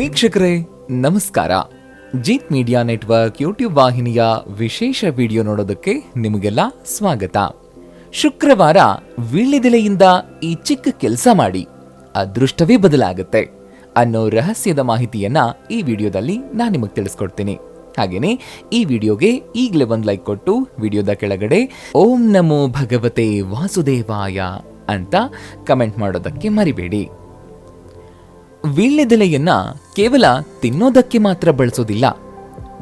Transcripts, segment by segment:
ವೀಕ್ಷಕರೇ, ನಮಸ್ಕಾರ. Jeet media network YouTube ವಾಹಿನಿಯ ವಿಶೇಷ ವಿಡಿಯೋ ನೋಡೋದಕ್ಕೆ ನಿಮಗೆಲ್ಲ ಸ್ವಾಗತ. ಶುಕ್ರವಾರ ವೀಳ್ಯದೆಲೆಯಿಂದ ಈ ಚಿಕ್ಕ ಕೆಲಸ ಮಾಡಿ. ಅದೃಷ್ಟವೇ ಬದಲಾಗುತ್ತೆ ಅನ್ನೋ ರಹಸ್ಯದ ಮಾಹಿತಿಯನ್ನ ಈ ವಿಡಿಯೋದಲ್ಲಿ ನಾನು ನಿಮಗೆ ತಿಳಿಸ್ಕೊಡ್ತೀನಿ. ಹಾಗೇನೆ, ಈ ವಿಡಿಯೋಗೆ ಈಗಲೇ ಒಂದು ಲೈಕ್ ಕೊಟ್ಟು ವಿಡಿಯೋದ ಕೆಳಗಡೆ ಓಂ ನಮೋ ಭಗವತೆ ವಾಸುದೇವಾಯ ಅಂತ ಕಮೆಂಟ್ ಮಾಡೋದಕ್ಕೆ ಮರಿಬೇಡಿ. ವೀಳ್ಯದೆಲೆಯನ್ನ ಕೇವಲ ತಿನ್ನೋದಕ್ಕೆ ಮಾತ್ರ ಬಳಸೋದಿಲ್ಲ.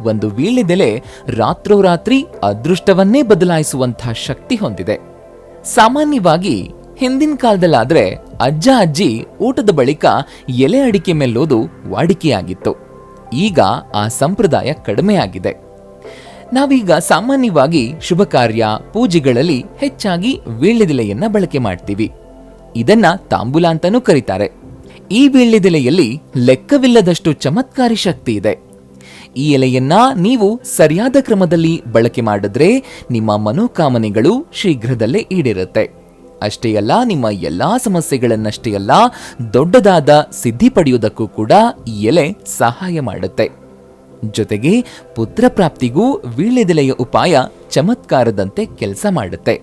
ಒಂದು ವೀಳ್ಯದೆಲೆ ರಾತ್ರೋರಾತ್ರಿ ಅದೃಷ್ಟವನ್ನೇ ಬದಲಾಯಿಸುವಂತಹ ಶಕ್ತಿ ಹೊಂದಿದೆ. ಸಾಮಾನ್ಯವಾಗಿ ಹಿಂದಿನ ಕಾಲದಲ್ಲಾದ್ರೆ ಅಜ್ಜ ಅಜ್ಜಿ ಊಟದ ಬಳಿಕ ಎಲೆ ಅಡಿಕೆ ಮೆಲ್ಲೋದು ವಾಡಿಕೆಯಾಗಿತ್ತು. ಈಗ ಆ ಸಂಪ್ರದಾಯ ಕಡಿಮೆಯಾಗಿದೆ. ನಾವೀಗ ಸಾಮಾನ್ಯವಾಗಿ ಶುಭ ಕಾರ್ಯ, ಪೂಜೆಗಳಲ್ಲಿ ಹೆಚ್ಚಾಗಿ ವೀಳ್ಯದೆಲೆಯನ್ನ ಬಳಕೆ ಮಾಡ್ತೀವಿ. ಇದನ್ನ ತಾಂಬೂಲ ಅಂತಾನೂ ಕರೀತಾರೆ. ಈ ವೀಳ್ಯದೆಲೆಯಲ್ಲಿ ಲೆಕ್ಕವಿಲ್ಲದಷ್ಟು ಚಮತ್ಕಾರಿ ಶಕ್ತಿ ಇದೆ. ಈ ಎಲೆಯನ್ನ ನೀವು ಸರಿಯಾದ ಕ್ರಮದಲ್ಲಿ ಬಳಕೆ ಮಾಡಿದ್ರೆ ನಿಮ್ಮ ಮನೋಕಾಮನೆಗಳು ಶೀಘ್ರದಲ್ಲೇ ಈಡಿರುತ್ತೆ. ಅಷ್ಟೇ ಅಲ್ಲ, ನಿಮ್ಮ ಎಲ್ಲಾ ಸಮಸ್ಯೆಗಳನ್ನಷ್ಟೇ ಅಲ್ಲ, ದೊಡ್ಡದಾದ ಸಿದ್ಧಿ ಪಡೆಯುವುದಕ್ಕೂ ಕೂಡ ಈ ಎಲೆ ಸಹಾಯ ಮಾಡುತ್ತೆ. ಜೊತೆಗೆ ಪುತ್ರ ಪ್ರಾಪ್ತಿಗೂ ವೀಳ್ಯದೆಲೆಯ ಉಪಾಯ ಚಮತ್ಕಾರದಂತೆ ಕೆಲಸ ಮಾಡುತ್ತೆ.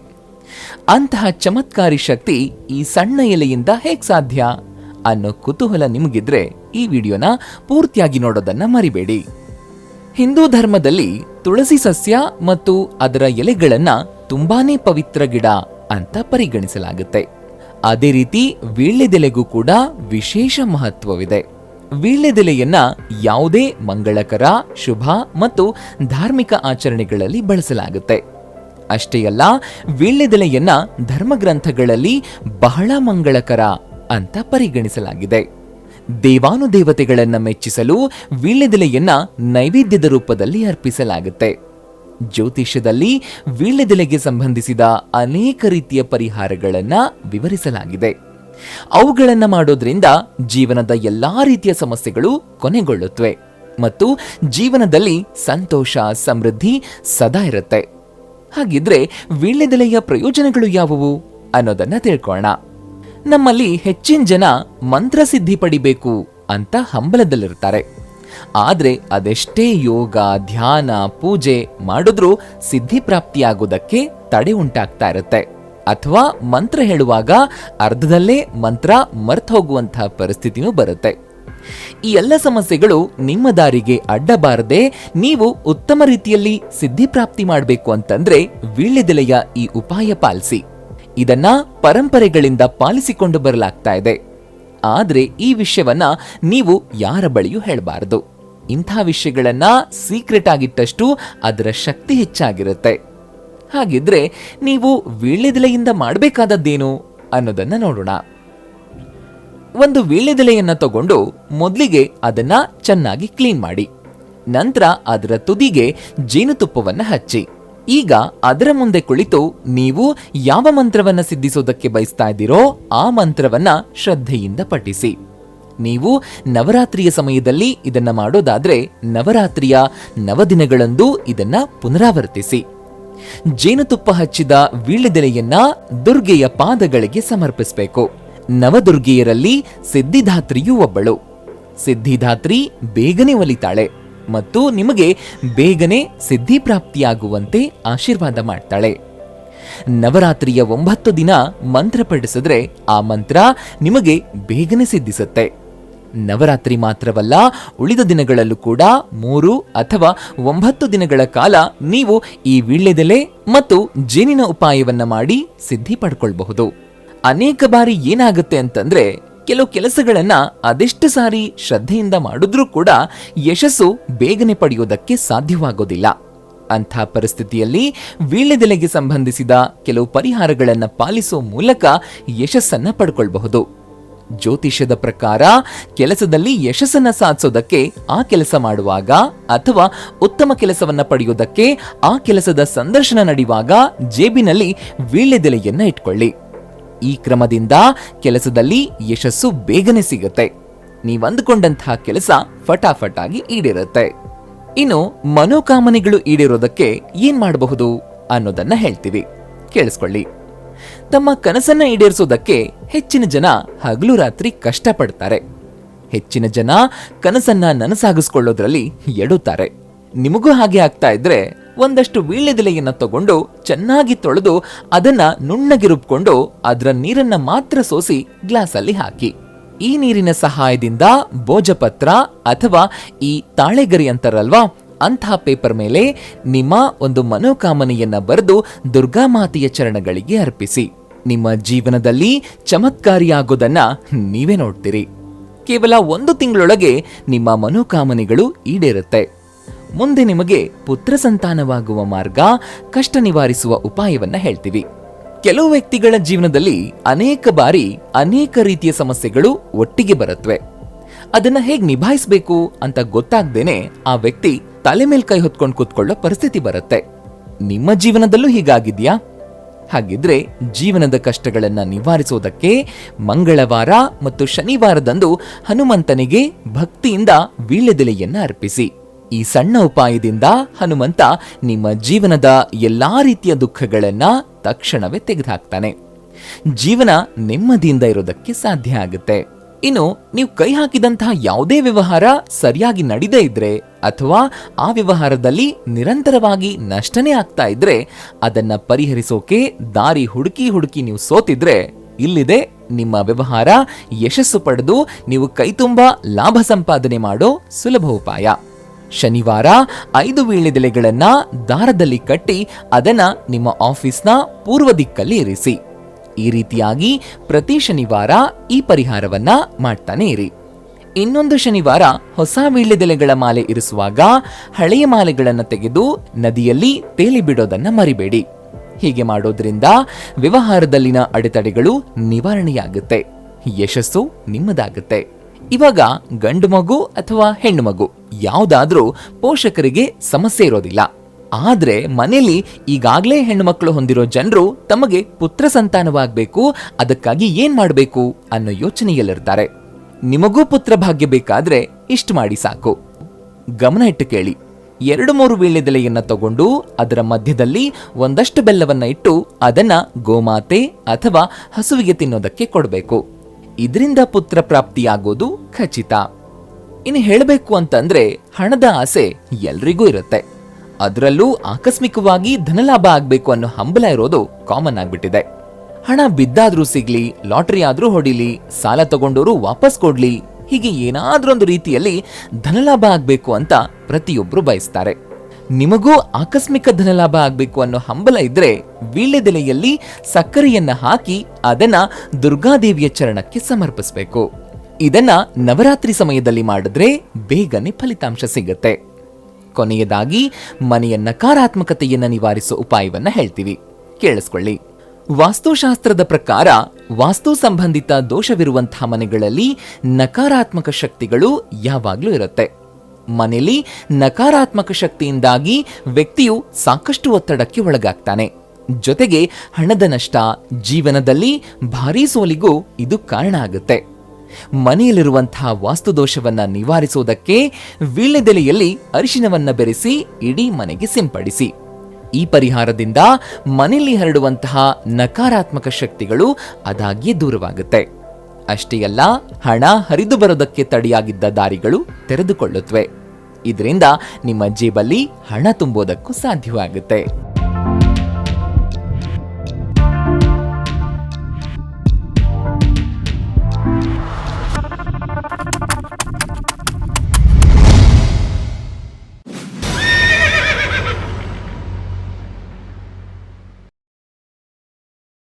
ಅಂತಹ ಚಮತ್ಕಾರಿ ಶಕ್ತಿ ಈ ಸಣ್ಣ ಎಲೆಯಿಂದ ಹೇಗೆ ಸಾಧ್ಯ? ಅನ್ನೋ ಕುತೂಹಲ ನಿಮಗಿದ್ರೆ ಈ ವಿಡಿಯೋನ ಪೂರ್ತಿಯಾಗಿ ನೋಡೋದನ್ನ ಮರಿಬೇಡಿ. ಹಿಂದೂ ಧರ್ಮದಲ್ಲಿ ತುಳಸಿ ಸಸ್ಯ ಮತ್ತು ಅದರ ಎಲೆಗಳನ್ನ ತುಂಬಾನೇ ಪವಿತ್ರ ಗಿಡ ಅಂತ ಪರಿಗಣಿಸಲಾಗುತ್ತೆ. ಅದೇ ರೀತಿ ವೀಳ್ಯದೆಲೆಗೂ ಕೂಡ ವಿಶೇಷ ಮಹತ್ವವಿದೆ. ವೀಳ್ಯದೆಲೆಯನ್ನ ಯಾವುದೇ ಮಂಗಳಕರ, ಶುಭ ಮತ್ತು ಧಾರ್ಮಿಕ ಆಚರಣೆಗಳಲ್ಲಿ ಬಳಸಲಾಗುತ್ತೆ. ಅಷ್ಟೇ ಅಲ್ಲ, ವೀಳ್ಯದೆಲೆಯನ್ನ ಧರ್ಮಗ್ರಂಥಗಳಲ್ಲಿ ಬಹಳ ಮಂಗಳಕರ ಅಂತ ಪರಿಗಣಿಸಲಾಗಿದೆ. ದೇವಾನುದೇವತೆಗಳನ್ನು ಮೆಚ್ಚಿಸಲು ವೀಳ್ಯದೆಲೆಯನ್ನ ನೈವೇದ್ಯದ ರೂಪದಲ್ಲಿ ಅರ್ಪಿಸಲಾಗುತ್ತೆ. ಜ್ಯೋತಿಷ್ಯದಲ್ಲಿ ವೀಳ್ಯದೆಲೆಗೆ ಸಂಬಂಧಿಸಿದ ಅನೇಕ ರೀತಿಯ ಪರಿಹಾರಗಳನ್ನ ವಿವರಿಸಲಾಗಿದೆ. ಅವುಗಳನ್ನು ಮಾಡೋದ್ರಿಂದ ಜೀವನದ ಎಲ್ಲಾ ರೀತಿಯ ಸಮಸ್ಯೆಗಳು ಕೊನೆಗೊಳ್ಳುತ್ತವೆ ಮತ್ತು ಜೀವನದಲ್ಲಿ ಸಂತೋಷ, ಸಮೃದ್ಧಿ ಸದಾ ಇರುತ್ತೆ. ಹಾಗಿದ್ರೆ ವೀಳ್ಯದೆಲೆಯ ಪ್ರಯೋಜನಗಳು ಯಾವುವು ಅನ್ನೋದನ್ನ ತಿಳ್ಕೊಳ್ಳೋಣ ನಮ್ಮಲ್ಲಿ ಹೆಚ್ಚಿನ ಜನ ಮಂತ್ರ ಸಿದ್ಧಿ ಪಡಿಬೇಕು ಅಂತ ಹಂಬಲದಲ್ಲಿರ್ತಾರೆ. ಆದ್ರೆ ಅದೆಷ್ಟೇ ಯೋಗ, ಧ್ಯಾನ, ಪೂಜೆ ಮಾಡಿದ್ರೂ ಸಿದ್ಧಿ ಪ್ರಾಪ್ತಿಯಾಗೋದಕ್ಕೆ ತಡೆ ಉಂಟಾಗ್ತಾ ಇರುತ್ತೆ. ಅಥವಾ ಮಂತ್ರ ಹೇಳುವಾಗ ಅರ್ಧದಲ್ಲೇ ಮಂತ್ರ ಮರ್ತ ಹೋಗುವಂತಹ ಪರಿಸ್ಥಿತಿನೂ ಬರುತ್ತೆ. ಈ ಎಲ್ಲ ಸಮಸ್ಯೆಗಳು ನಿಮ್ಮ ದಾರಿಗೆ ಅಡ್ಡಬಾರದೆ ನೀವು ಉತ್ತಮ ರೀತಿಯಲ್ಲಿ ಸಿದ್ಧಿ ಪ್ರಾಪ್ತಿ ಮಾಡಬೇಕು ಅಂತಂದ್ರೆ ವೀಳ್ಯದೆಲೆಯ ಈ ಉಪಾಯ ಪಾಲಿಸಿ. ಇದನ್ನ ಪರಂಪರೆಗಳಿಂದ ಪಾಲಿಸಿಕೊಂಡು ಬರಲಾಗ್ತಾ ಇದೆ. ಆದರೆ ಈ ವಿಷಯವನ್ನ ನೀವು ಯಾರ ಬಳಿಯೂ ಹೇಳಬಾರದು. ಇಂಥ ವಿಷಯಗಳನ್ನ ಸೀಕ್ರೆಟ್ ಆಗಿಟ್ಟಷ್ಟು ಅದರ ಶಕ್ತಿ ಹೆಚ್ಚಾಗಿರುತ್ತೆ. ಹಾಗಿದ್ರೆ ನೀವು ವೀಳ್ಯದೆಲೆಯಿಂದ ಮಾಡಬೇಕಾದದ್ದೇನು ಅನ್ನೋದನ್ನ ನೋಡೋಣ. ಒಂದು ವೀಳ್ಯದೆಲೆಯನ್ನ ತಗೊಂಡು ಮೊದಲಿಗೆ ಅದನ್ನ ಚೆನ್ನಾಗಿ ಕ್ಲೀನ್ ಮಾಡಿ. ನಂತರ ಅದರ ತುದಿಗೆ ಜೇನುತುಪ್ಪವನ್ನು ಹಚ್ಚಿ. ಈಗ ಅದರ ಮುಂದೆ ಕುಳಿತು ನೀವು ಯಾವ ಮಂತ್ರವನ್ನ ಸಿದ್ಧಿಸೋದಕ್ಕೆ ಬಯಸ್ತಾ ಇದ್ದೀರೋ ಆ ಮಂತ್ರವನ್ನ ಶ್ರದ್ಧೆಯಿಂದ ಪಠಿಸಿ. ನೀವು ನವರಾತ್ರಿಯ ಸಮಯದಲ್ಲಿ ಇದನ್ನ ಮಾಡೋದಾದ್ರೆ ನವರಾತ್ರಿಯ ನವದಿನಗಳಂದು ಇದನ್ನ ಪುನರಾವರ್ತಿಸಿ. ಜೇನುತುಪ್ಪ ಹಚ್ಚಿದ ವೀಳ್ಯದೆಲೆಯನ್ನ ದುರ್ಗೆಯ ಪಾದಗಳಿಗೆ ಸಮರ್ಪಿಸಬೇಕು. ನವದುರ್ಗೆಯರಲ್ಲಿ ಸಿದ್ಧಿದಾತ್ರಿಯೂ ಒಬ್ಬಳು. ಸಿದ್ಧಿದಾತ್ರಿ ಬೇಗನೆ ಒಲಿತಾಳೆ. ಮತ್ತು ನಿಮಗೆ ಬೇಗನೆ ಸಿದ್ಧಿ ಪ್ರಾಪ್ತಿಯಾಗುವಂತೆ ಆಶೀರ್ವಾದ ಮಾಡ್ತಾಳೆ. ನವರಾತ್ರಿಯ ಒಂಬತ್ತು ದಿನ ಮಂತ್ರ ಪಠಿಸಿದ್ರೆ ಆ ಮಂತ್ರ ನಿಮಗೆ ಬೇಗನೆ ಸಿದ್ಧಿಸುತ್ತೆ. ನವರಾತ್ರಿ ಮಾತ್ರವಲ್ಲ, ಉಳಿದ ದಿನಗಳಲ್ಲೂ ಕೂಡ ಮೂರು ಅಥವಾ ಒಂಬತ್ತು ದಿನಗಳ ಕಾಲ ನೀವು ಈ ವೀಳ್ಯದೆಲೆ ಮತ್ತು ಜೇನಿನ ಉಪಾಯವನ್ನು ಮಾಡಿ ಸಿದ್ಧಿ ಪಡ್ಕೊಳ್ಬಹುದು. ಅನೇಕ ಬಾರಿ ಏನಾಗುತ್ತೆ ಅಂತಂದ್ರೆ ಕೆಲವು ಕೆಲಸಗಳನ್ನ ಅದೆಷ್ಟು ಸಾರಿ ಶ್ರದ್ಧೆಯಿಂದ ಮಾಡಿದ್ರೂ ಕೂಡ ಯಶಸ್ಸು ಬೇಗನೆ ಪಡೆಯೋದಕ್ಕೆ ಸಾಧ್ಯವಾಗೋದಿಲ್ಲ. ಅಂಥ ಪರಿಸ್ಥಿತಿಯಲ್ಲಿ ವೀಳ್ಯದೆಲೆಗೆ ಸಂಬಂಧಿಸಿದ ಕೆಲವು ಪರಿಹಾರಗಳನ್ನು ಪಾಲಿಸೋ ಮೂಲಕ ಯಶಸ್ಸನ್ನು ಪಡ್ಕೊಳ್ಬಹುದು. ಜ್ಯೋತಿಷ್ಯದ ಪ್ರಕಾರ ಕೆಲಸದಲ್ಲಿ ಯಶಸ್ಸನ್ನು ಸಾಧಿಸೋದಕ್ಕೆ ಆ ಕೆಲಸ ಮಾಡುವಾಗ ಅಥವಾ ಉತ್ತಮ ಕೆಲಸವನ್ನು ಪಡೆಯೋದಕ್ಕೆ ಆ ಕೆಲಸದ ಸಂದರ್ಶನ ನಡೆಯುವಾಗ ಜೇಬಿನಲ್ಲಿ ವೀಳ್ಯದೆಲೆಯನ್ನು ಇಟ್ಕೊಳ್ಳಿ. ಈ ಕ್ರಮದಿಂದ ಕೆಲಸದಲ್ಲಿ ಯಶಸ್ಸು ಬೇಗನೆ ಸಿಗುತ್ತೆ. ನೀವು ಅಂದುಕೊಂಡಂತಹ ಕೆಲಸ ಫಟಾಫಟಾಗಿ ಈಡಿರುತ್ತೆ. ಇನ್ನು ಮನೋಕಾಮನೆಗಳು ಈಡೇರೋದಕ್ಕೆ ಏನ್ ಮಾಡಬಹುದು ಅನ್ನೋದನ್ನ ಹೇಳ್ತೀವಿ. ಕೇಳಿಸ್ಕೊಳ್ಳಿ. ತಮ್ಮ ಕನಸನ್ನ ಈಡೇರಿಸೋದಕ್ಕೆ ಹೆಚ್ಚಿನ ಜನ ಹಗಲು ರಾತ್ರಿ ಕಷ್ಟಪಡ್ತಾರೆ. ಹೆಚ್ಚಿನ ಜನ ಕನಸನ್ನ ನನಸಾಗಿಸ್ಕೊಳ್ಳೋದ್ರಲ್ಲಿ ಎಡುತ್ತಾರೆ. ನಿಮಗೂ ಹಾಗೆ ಆಗ್ತಾ ಇದ್ರೆ ಒಂದಷ್ಟು ವೀಳ್ಯದೆಲೆಯನ್ನು ತಗೊಂಡು ಚೆನ್ನಾಗಿ ತೊಳೆದು ಅದನ್ನ ನುಣ್ಣಗೆ ರುಬ್ಕೊಂಡು ಅದರ ನೀರನ್ನ ಮಾತ್ರ ಸೋಸಿ ಗ್ಲಾಸಲ್ಲಿ ಹಾಕಿ. ಈ ನೀರಿನ ಸಹಾಯದಿಂದ ಭೋಜಪತ್ರ ಅಥವಾ ಈ ತಾಳೆಗರಿ ಅಂತಾರಲ್ವಾ, ಅಂತಹ ಪೇಪರ್ ಮೇಲೆ ನಿಮ್ಮ ಒಂದು ಮನೋಕಾಮನೆಯನ್ನ ಬರೆದು ದುರ್ಗಾಮಾತೆಯ ಚರಣಗಳಿಗೆ ಅರ್ಪಿಸಿ. ನಿಮ್ಮ ಜೀವನದಲ್ಲಿ ಚಮತ್ಕಾರಿಯಾಗೋದನ್ನ ನೀವೇ ನೋಡ್ತೀರಿ. ಕೇವಲ ಒಂದು ತಿಂಗಳೊಳಗೆ ನಿಮ್ಮ ಮನೋಕಾಮನೆಗಳು ಈಡೇರುತ್ತೆ. ಮುಂದೆ ನಿಮಗೆ ಪುತ್ರ ಸಂತಾನವಾಗುವ ಮಾರ್ಗ, ಕಷ್ಟ ನಿವಾರಿಸುವ ಉಪಾಯವನ್ನ ಹೇಳ್ತೀವಿ. ಕೆಲವು ವ್ಯಕ್ತಿಗಳ ಜೀವನದಲ್ಲಿ ಅನೇಕ ಬಾರಿ ಅನೇಕ ರೀತಿಯ ಸಮಸ್ಯೆಗಳು ಒಟ್ಟಿಗೆ ಬರುತ್ತವೆ ಅದನ್ನ ಹೇಗ್ ನಿಭಾಯಿಸಬೇಕು ಅಂತ ಗೊತ್ತಾಗ್ದೇನೆ ಆ ವ್ಯಕ್ತಿ ತಲೆ ಮೇಲ್ ಕೈ ಹೊತ್ಕೊಂಡು ಕೂತ್ಕೊಳ್ಳೋ ಪರಿಸ್ಥಿತಿ ಬರುತ್ತೆ. ನಿಮ್ಮ ಜೀವನದಲ್ಲೂ ಹೀಗಾಗಿದ್ಯಾ? ಹಾಗಿದ್ರೆ ಜೀವನದ ಕಷ್ಟಗಳನ್ನ ನಿವಾರಿಸೋದಕ್ಕೆ ಮಂಗಳವಾರ ಮತ್ತು ಶನಿವಾರದಂದು ಹನುಮಂತನಿಗೆ ಭಕ್ತಿಯಿಂದ ವೀಳ್ಯದೆಲೆಯನ್ನ ಅರ್ಪಿಸಿ. ಈ ಸಣ್ಣ ಉಪಾಯದಿಂದ ಹನುಮಂತ ನಿಮ್ಮ ಜೀವನದ ಎಲ್ಲಾ ರೀತಿಯ ದುಃಖಗಳನ್ನ ತಕ್ಷಣವೇ ತೆಗೆದುಹಾಕ್ತಾನೆ. ಜೀವನ ನೆಮ್ಮದಿಯಿಂದ ಇರೋದಕ್ಕೆ ಸಾಧ್ಯ ಆಗುತ್ತೆ. ಇನ್ನು ನೀವು ಕೈ ಹಾಕಿದಂತಹ ಯಾವುದೇ ವ್ಯವಹಾರ ಸರಿಯಾಗಿ ನಡೀದೇ ಇದ್ರೆ ಅಥವಾ ಆ ವ್ಯವಹಾರದಲ್ಲಿ ನಿರಂತರವಾಗಿ ನಷ್ಟನೇ ಆಗ್ತಾ ಇದ್ರೆ ಅದನ್ನ ಪರಿಹರಿಸೋಕೆ ದಾರಿ ಹುಡುಕಿ ಹುಡುಕಿ ನೀವು ಸೋತಿದ್ರೆ ಇಲ್ಲಿದೆ ನಿಮ್ಮ ವ್ಯವಹಾರ ಯಶಸ್ಸು ಪಡೆದು ನೀವು ಕೈತುಂಬಾ ಲಾಭ ಸಂಪಾದನೆ ಮಾಡೋ ಸುಲಭ ಉಪಾಯ. ಶನಿವಾರ ಐದು ವೀಳ್ಯದೆಲೆಗಳನ್ನ ದಾರದಲ್ಲಿ ಕಟ್ಟಿ ಅದನ್ನ ನಿಮ್ಮ ಆಫೀಸ್ನ ಪೂರ್ವ ದಿಕ್ಕಲ್ಲಿ ಇರಿಸಿ. ಈ ರೀತಿಯಾಗಿ ಪ್ರತಿ ಶನಿವಾರ ಈ ಪರಿಹಾರವನ್ನ ಮಾಡ್ತಾನೆ ಇರಿ. ಇನ್ನೊಂದು ಶನಿವಾರ ಹೊಸ ವೀಳ್ಯದೆಲೆಗಳ ಮಾಲೆ ಇರಿಸುವಾಗ ಹಳೆಯ ಮಾಲೆಗಳನ್ನು ತೆಗೆದು ನದಿಯಲ್ಲಿ ತೇಲಿ ಬಿಡೋದನ್ನ ಮರಿಬೇಡಿ. ಹೀಗೆ ಮಾಡೋದ್ರಿಂದ ವ್ಯವಹಾರದಲ್ಲಿನ ಅಡೆತಡೆಗಳು ನಿವಾರಣೆಯಾಗುತ್ತೆ. ಯಶಸ್ಸು ನಿಮ್ಮದಾಗುತ್ತೆ. ಇವಾಗ ಗಂಡು ಮಗು ಅಥವಾ ಹೆಣ್ಣು ಮಗು? ಯಾವುದಾದ್ರೂ ಪೋಷಕರಿಗೆ ಸಮಸ್ಯೆ ಇರೋದಿಲ್ಲ. ಆದರೆ ಮನೆಯಲ್ಲಿ ಈಗಾಗಲೇ ಹೆಣ್ಣುಮಕ್ಕಳು ಹೊಂದಿರೋ ಜನರು ತಮಗೆ ಪುತ್ರ ಸಂತಾನವಾಗಬೇಕು, ಅದಕ್ಕಾಗಿ ಏನ್ ಮಾಡಬೇಕು ಅನ್ನೋ ಯೋಚನೆಯಲ್ಲಿರ್ತಾರೆ. ನಿಮಗೂ ಪುತ್ರ ಭಾಗ್ಯ ಬೇಕಾದ್ರೆ ಇಷ್ಟು ಮಾಡಿ ಸಾಕು. ಗಮನ ಇಟ್ಟು ಕೇಳಿ. ಎರಡು ಮೂರು ವೀಳ್ಯದೆಲೆಯನ್ನ ತಗೊಂಡು ಅದರ ಮಧ್ಯದಲ್ಲಿ ಒಂದಷ್ಟು ಬೆಲ್ಲವನ್ನ ಇಟ್ಟು ಅದನ್ನ ಗೋಮಾತೆ ಅಥವಾ ಹಸುವಿಗೆ ತಿನ್ನೋದಕ್ಕೆ ಕೊಡಬೇಕು. ಇದರಿಂದ ಪುತ್ರ ಪ್ರಾಪ್ತಿಯಾಗೋದು ಖಚಿತ. ಇನ್ನು ಹೇಳಬೇಕು ಅಂತಂದ್ರೆ ಹಣದ ಆಸೆ ಎಲ್ರಿಗೂ ಇರುತ್ತೆ. ಅದರಲ್ಲೂ ಆಕಸ್ಮಿಕವಾಗಿ ಧನಲಾಭ ಆಗ್ಬೇಕು ಅನ್ನೋ ಹಂಬಲ ಇರೋದು ಕಾಮನ್ ಆಗ್ಬಿಟ್ಟಿದೆ. ಹಣ ಬಿದ್ದಾದ್ರೂ ಸಿಗ್ಲಿ, ಲಾಟರಿ ಆದ್ರೂ ಹೊಡಿಲಿ, ಸಾಲ ತಗೊಂಡೋರು ವಾಪಸ್ ಕೊಡ್ಲಿ, ಹೀಗೆ ಏನಾದ್ರೊಂದು ರೀತಿಯಲ್ಲಿ ಧನಲಾಭ ಆಗ್ಬೇಕು ಅಂತ ಪ್ರತಿಯೊಬ್ರು ಬಯಸ್ತಾರೆ. ನಿಮಗೂ ಆಕಸ್ಮಿಕ ಧನಲಾಭ ಆಗ್ಬೇಕು ಅನ್ನೋ ಹಂಬಲ ಇದ್ರೆ ವೀಳ್ಯದೆಲೆಯಲ್ಲಿ ಸಕ್ಕರೆಯನ್ನ ಹಾಕಿ ಅದನ್ನ ದುರ್ಗಾದೇವಿಯ ಚರಣಕ್ಕೆ ಸಮರ್ಪಿಸಬೇಕು. ಇದನ್ನ ನವರಾತ್ರಿ ಸಮಯದಲ್ಲಿ ಮಾಡಿದ್ರೆ ಬೇಗನೆ ಫಲಿತಾಂಶ ಸಿಗುತ್ತೆ. ಕೊನೆಯದಾಗಿ, ಮನೆಯ ನಕಾರಾತ್ಮಕತೆಯನ್ನ ನಿವಾರಿಸೋ ಉಪಾಯವನ್ನ ಹೇಳ್ತೀವಿ. ಕೇಳಿಸ್ಕೊಳ್ಳಿ. ವಾಸ್ತುಶಾಸ್ತ್ರದ ಪ್ರಕಾರ, ವಾಸ್ತು ಸಂಬಂಧಿತ ದೋಷವಿರುವಂತಹ ಮನೆಗಳಲ್ಲಿ ನಕಾರಾತ್ಮಕ ಶಕ್ತಿಗಳು ಯಾವಾಗ್ಲೂ ಇರುತ್ತೆ. ಮನೆಯಲ್ಲಿ ನಕಾರಾತ್ಮಕ ಶಕ್ತಿಯಿಂದಾಗಿ ವ್ಯಕ್ತಿಯು ಸಾಕಷ್ಟು ಒತ್ತಡಕ್ಕೆ ಒಳಗಾಗ್ತಾನೆ. ಜೊತೆಗೆ ಹಣದ ನಷ್ಟ, ಜೀವನದಲ್ಲಿ ಭಾರೀ ಸೋಲಿಗೂ ಇದು ಕಾರಣ ಆಗುತ್ತೆ. ಮನೆಯಲ್ಲಿರುವಂತಹ ವಾಸ್ತುದೋಷವನ್ನು ನಿವಾರಿಸುವುದಕ್ಕೆ ವೀಳ್ಯದೆಲೆಯಲ್ಲಿ ಅರಿಶಿನವನ್ನು ಬೆರೆಸಿ ಇಡೀ ಮನೆಗೆ ಸಿಂಪಡಿಸಿ. ಈ ಪರಿಹಾರದಿಂದ ಮನೆಯಲ್ಲಿ ಹರಡುವಂತಹ ನಕಾರಾತ್ಮಕ ಶಕ್ತಿಗಳು ಅದಾಗಿಯೇ ದೂರವಾಗುತ್ತೆ. ಅಷ್ಟೇ ಅಲ್ಲ, ಹಣ ಹರಿದು ಬರೋದಕ್ಕೆ ತಡೆಯಾಗಿದ್ದ ದಾರಿಗಳು ತೆರೆದುಕೊಳ್ಳುತ್ತವೆ ಇದರಿಂದ ನಿಮ್ಮ ಜೇಬಲ್ಲಿ ಹಣ ತುಂಬೋದಕ್ಕೂ ಸಾಧ್ಯವಾಗುತ್ತೆ.